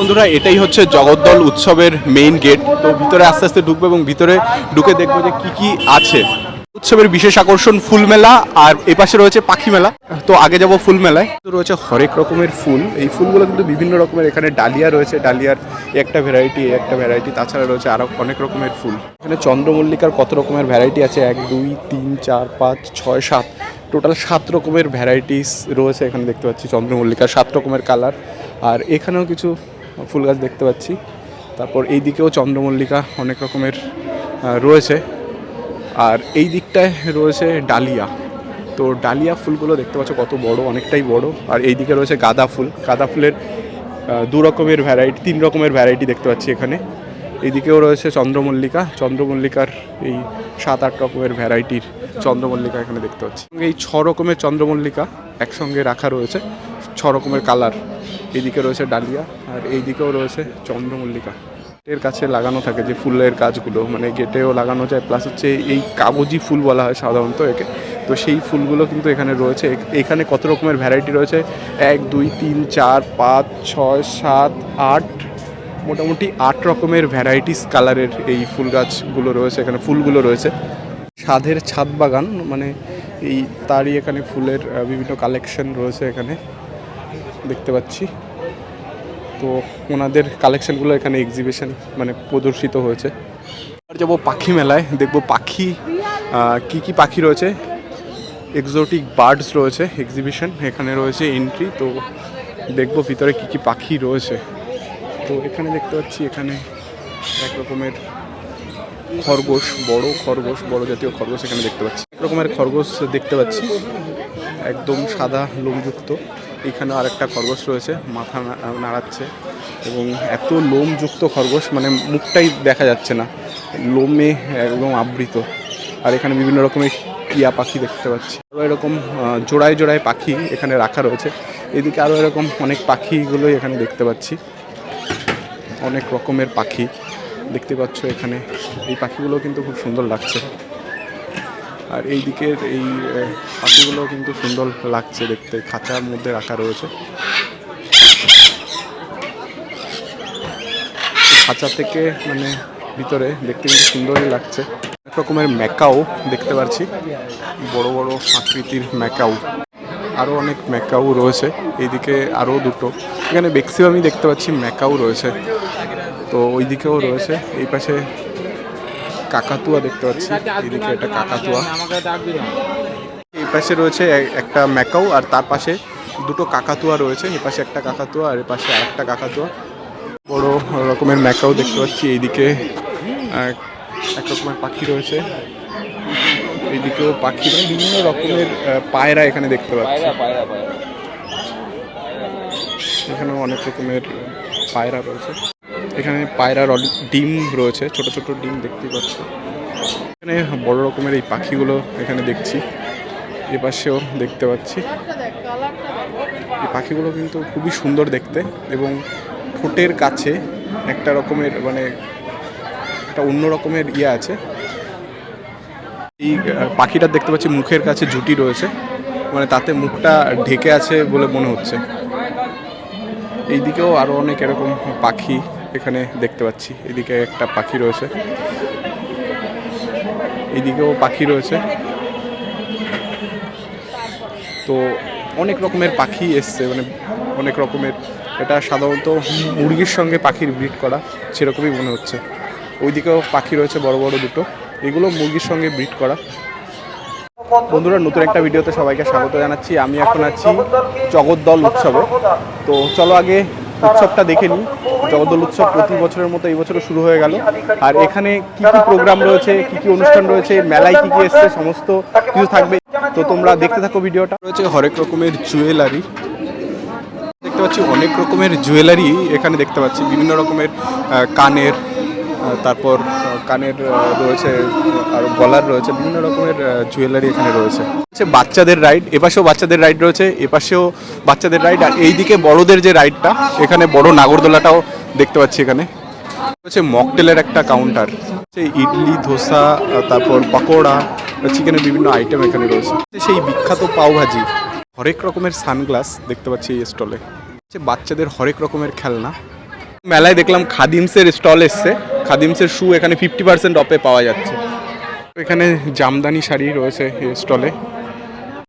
বন্ধুরা, এটাই হচ্ছে জগদ্দল উৎসবের মেইন গেট তো ভিতরে আস্তে আস্তে ঢুকবো এবং ভিতরে ঢুকে দেখব যে কি কি আছে। উৎসবের বিশেষ আকর্ষণ ফুল মেলা, আর এপাশে রয়েছে পাখি মেলা। তো আগে যাব ফুল মেলায়। রয়েছে হরেক রকমের ফুল। এই ফুলগুলো কিন্তু বিভিন্ন রকমের, এখানে ডালিয়া রয়েছে, ডালিয়ার একটা ভ্যারাইটি একটা ভ্যারাইটি তাছাড়া রয়েছে আরও অনেক রকমের ফুল। এখানে চন্দ্রমল্লিকার কত রকমের ভ্যারাইটি আছে? এক, দুই, তিন, চার, পাঁচ, ছয়, সাত। টোটাল সাত রকমের ভ্যারাইটিস রয়েছে এখানে দেখতে পাচ্ছি, চন্দ্রমল্লিকার সাত রকমের কালার আর এখানেও কিছু ফুল গাছ দেখতে পাচ্ছি। তারপর এই দিকেও চন্দ্রমল্লিকা অনেক রকমের রয়েছে। আর এই দিকটায় রয়েছে ডালিয়া। তো ডালিয়া ফুলগুলো দেখতে পাচ্ছ কত বড়, অনেকটাই বড়। আর এই দিকে রয়েছে গাঁদা ফুল। গাঁদা ফুলের দু রকমের ভ্যারাইটি তিন রকমের ভ্যারাইটি দেখতে পাচ্ছি এখানে। এইদিকেও রয়েছে চন্দ্রমল্লিকা। চন্দ্রমল্লিকার এই সাত আট রকমের ভ্যারাইটির চন্দ্রমল্লিকা এখানে দেখতে পাচ্ছি। এই ছ রকমের চন্দ্রমল্লিকা একসঙ্গে রাখা রয়েছে। ছ রকমের কালার এইদিকে রয়েছে ডালিয়া আর এইদিকেও রয়েছে চন্দ্রমল্লিকা। এর কাছে লাগানো থাকে যে ফুলের গাছগুলো মানে গেটেও লাগানো যায় প্লাস হচ্ছে এই কাগজি ফুল বলা হয় সাধারণত একে। তো সেই ফুলগুলো কিন্তু এখানে রয়েছে। এখানে কত রকমের ভ্যারাইটি রয়েছে? এক, দুই, তিন, চার, পাঁচ, ছয়, সাত, আট, মোটামুটি আট রকমের ভ্যারাইটিস কালারের এই ফুল গাছগুলো রয়েছে, এখানে ফুলগুলো রয়েছে। সাধের ছাদ বাগান মানে এই তারই এখানে ফুলের বিভিন্ন কালেকশন রয়েছে এখানে। দেখতে পাচ্ছি। তো ওনাদের কালেকশনগুলো এখানে এক্সিবিশন মানে প্রদর্শিত হয়েছে। আর যাব পাখি মেলায়, দেখব পাখি কি কি পাখি রয়েছে। এক্সোটিক বার্ডস রয়েছে এক্সিবিশন এখানে রয়েছে এন্ট্রি তো দেখব ভিতরে কি কি পাখি রয়েছে। তো এখানে দেখতে পাচ্ছি, এখানে এক রকমের খরগোশ, বড় খরগোশ, বড় জাতীয় খরগোশ এখানে দেখতে পাচ্ছি। এক রকমের খরগোশ দেখতে পাচ্ছি, একদম সাদা লোমযুক্ত। এখানে আরেকটা খরগোশ রয়েছে, মাথা নাড়াচ্ছে এবং এত লোমযুক্ত খরগোশ মানে মুখটাই দেখা যাচ্ছে না। লোমে একদম আবৃত। আর এখানে বিভিন্ন রকমের টিয়া পাখি দেখতে পাচ্ছি। আরও এরকম জোড়ায় জোড়ায় পাখি এখানে রাখা রয়েছে। এদিকে আরও এরকম অনেক পাখিগুলোই এখানে দেখতে পাচ্ছি। অনেক রকমের পাখি দেখতে পাচ্ছ এখানে। এই পাখিগুলো কিন্তু খুব সুন্দর লাগছে। আর এই দিকের এই পাখিগুলো কিন্তু সুন্দর লাগছে দেখতে, খাঁচার মধ্যে রাখা রয়েছে। খাঁচা থেকে মানে ভিতরে দেখতে কিন্তু সুন্দরই লাগছে। এক রকমের ম্যাকাও দেখতে পাচ্ছি বড় বড় আকৃতির ম্যাকাও। আরও অনেক ম্যাকাও রয়েছে, এইদিকে আরও দুটো। এখানে ম্যাক্সিমামই দেখতে পাচ্ছি ম্যাকাও রয়েছে। তো ওই দিকেও রয়েছে, এই পাশে কাকাতুয়া দেখতে পাচ্ছি। এদিকে একটা কাকাতুয়া। এই পাশে রয়েছে একটা ম্যাকাও আর তার পাশে দুটো কাকাতুয়া রয়েছে। এই পাশে একটা কাকাতুয়া আর এ পাশে আরেকটা কাকাতুয়া। বড় রকমের ম্যাকাও দেখতে পাচ্ছি। এইদিকে এক রকমের পাখি রয়েছে। এইদিকেও পাখি বিভিন্ন রকমের পায়রা এখানে দেখতে পাচ্ছি। এখানেও অনেক রকমের পায়রা রয়েছে। এখানে পায়রার ডিম রয়েছে, ছোট ছোট ডিম দেখতে পাচ্ছি। এখানে বড় রকমের এই পাখিগুলো এখানে দেখছি এ পাশেও দেখতে পাচ্ছি। এই পাখিগুলো কিন্তু খুবই সুন্দর দেখতে এবং ঠোঁটের কাছে একটা রকমের মানে একটা অন্য রকমের ইয়ে আছে। এই পাখিটা দেখতে পাচ্ছি মুখের কাছে জুটি রয়েছে মানে তাতে মুখটা ঢেকে আছে বলে মনে হচ্ছে। এইদিকেও আরও অনেক এরকম পাখি এখানে দেখতে পাচ্ছি। এদিকে একটা পাখি রয়েছে। এদিকেও পাখি রয়েছে। তো অনেক রকমের পাখি এসছে মানে অনেক রকমের। এটা সাধারণত মুরগির সঙ্গে পাখির ব্রিড করা, সেরকমই মনে হচ্ছে। ওইদিকেও পাখি রয়েছে, বড় বড় দুটো। এগুলো মুরগির সঙ্গে ব্রিড করা। বন্ধুরা, নতুন একটা ভিডিওতে সবাইকে স্বাগত জানাচ্ছি। আমি এখন আছি জগদ্দল উৎসবে। তো চলো আগে উৎসবটা দেখে নিই জগদ্দল উৎসব প্রতি বছরের মতো এই বছরও শুরু হয়ে গেল। আর এখানে কি কি প্রোগ্রাম রয়েছে, কি কি অনুষ্ঠান রয়েছে, মেলায় কি কি এসছে, সমস্ত কিছু থাকবে। তো তোমরা দেখতে থাকো ভিডিওটা। রয়েছে হরেক রকমের জুয়েলারি দেখতে পাচ্ছি অনেক রকমের জুয়েলারি এখানে দেখতে পাচ্ছি। বিভিন্ন রকমের কানের তারপর কানের রয়েছে, আর গলার রয়েছে, বিভিন্ন রকমের জুয়েলারি এখানে রয়েছে। হচ্ছে বাচ্চাদের রাইড এপাশেও বাচ্চাদের রাইড রয়েছে, এপাশেও বাচ্চাদের রাইড আর এইদিকে বড়দের যে রাইডটা এখানে বড় নাগরদোলাটাও দেখতে পাচ্ছি এখানে। হচ্ছে মকটেলের একটা কাউন্টার হচ্ছে ইডলি, ধোসা তারপর পকোড়া, চিকেনের বিভিন্ন আইটেম এখানে রয়েছে। সেই বিখ্যাত পাওভাজি হরেক রকমের সানগ্লাস দেখতে পাচ্ছি এই স্টলে হচ্ছে বাচ্চাদের হরেক রকমের খেলনা মেলায় দেখলাম খাদিমসের স্টল এসছে। খাদিমসের শু এখানে ফিফটি পার্সেন্ট অফে পাওয়া যাচ্ছে। এখানে জামদানি শাড়ি রয়েছে স্টলে।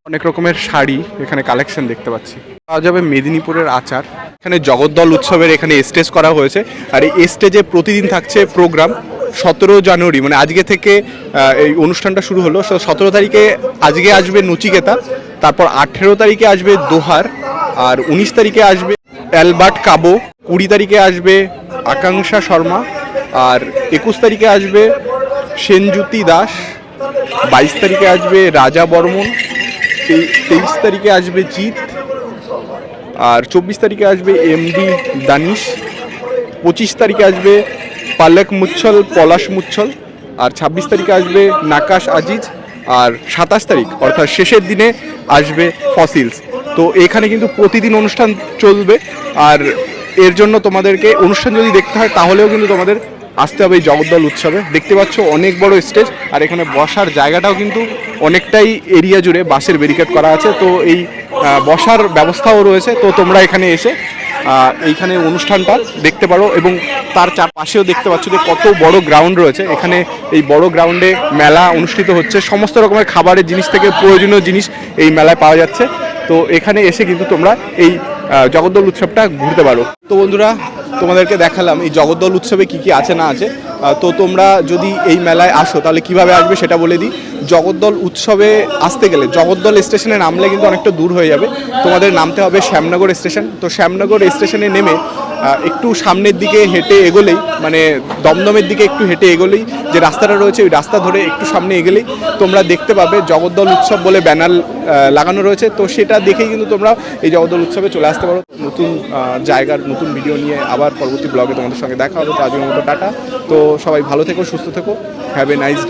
অনেক রকমের শাড়ি এখানে কালেকশন দেখতে পাচ্ছি। পাওয়া যাবে মেদিনীপুরের আচার। এখানে জগদ্দল উৎসবের এখানে স্টেজ করা হয়েছে। আর এই স্টেজে প্রতিদিন থাকছে প্রোগ্রাম সতেরো জানুয়ারি। মানে আজকে থেকে এই অনুষ্ঠানটা শুরু হলো। সতেরো তারিখে আজকে আসবে নচিকেতা, তারপর আঠেরো তারিখে আসবে দোহার, আর উনিশ তারিখে আসবে অ্যালবার্ট কাবো কুড়ি তারিখে আসবে আকাঙ্ক্ষা শর্মা আর একুশ তারিখে আসবে সেনজ্যোতি দাস, বাইশ তারিখে আসবে রাজা বর্মন তেইশ তারিখে আসবে জিৎ আর চব্বিশ তারিখে আসবে এমডি দানিশ, পঁচিশ তারিখে আসবে পালক মুচ্ছল, পলাশ মুচ্ছল আর ছাব্বিশ তারিখে আসবে নাকাশ আজিজ আর সাতাশ তারিখ অর্থাৎ শেষের দিনে আসবে ফসিলস। তো এখানে কিন্তু প্রতিদিন অনুষ্ঠান চলবে আর এর জন্য তোমাদেরকে অনুষ্ঠান যদি দেখতে হয়, তাহলেও কিন্তু তোমাদের আসতে হবে এই জগদ্দল উৎসবে। দেখতে পাচ্ছ অনেক বড় স্টেজ, আর এখানে বসার জায়গাটাও কিন্তু অনেকটাই এরিয়া জুড়ে বাসের ব্যারিকেড করা আছে। তো এই বসার ব্যবস্থাও রয়েছে। তো তোমরা এখানে এসে এইখানে অনুষ্ঠানটা দেখতে পারো এবং তার চারপাশেও দেখতে পাচ্ছ যে কত বড় গ্রাউন্ড রয়েছে। এখানে এই বড় গ্রাউন্ডে মেলা অনুষ্ঠিত হচ্ছে। সমস্ত রকমের খাবারের জিনিস থেকে প্রয়োজনীয় জিনিস এই মেলায় পাওয়া যাচ্ছে। তো এখানে এসে কিন্তু তোমরা এই জগদ্দল উৎসবটা ঘুরতে পারো। তো বন্ধুরা, তোমাদেরকে দেখালাম এই জগদ্দল উৎসবে কি কি আছে না আছে। তো তোমরা যদি এই মেলায় আসো, তাহলে কীভাবে আসবে সেটা বলে দিই। জগদ্দল উৎসবে আসতে গেলে, জগদ্দল স্টেশনে নামলে কিন্তু অনেকটা দূর হয়ে যাবে। তোমাদের নামতে হবে শ্যামনগর স্টেশন। তো শ্যামনগর স্টেশনে নেমে একটু সামনের দিকে হেঁটে এগোলেই মানে দমদমের দিকে একটু হেঁটে এগোলেই যে রাস্তাটা রয়েছে, ওই রাস্তা ধরে একটু সামনে এগোলেই তোমরা দেখতে পাবে জগদ্দল উৎসব বলে ব্যানার লাগানো রয়েছে। তো সেটা দেখেই কিন্তু তোমরা এই জগদ্দল উৎসবে চলে আসতে পারো। নতুন জায়গার নতুন ভিডিও নিয়ে আবার পরবর্তী ব্লগে তোমাদের সঙ্গে দেখা হবে। তো আজকের মতো টাটা। তো সবাই ভালো থেকো, সুস্থ থেকো। Have a nice day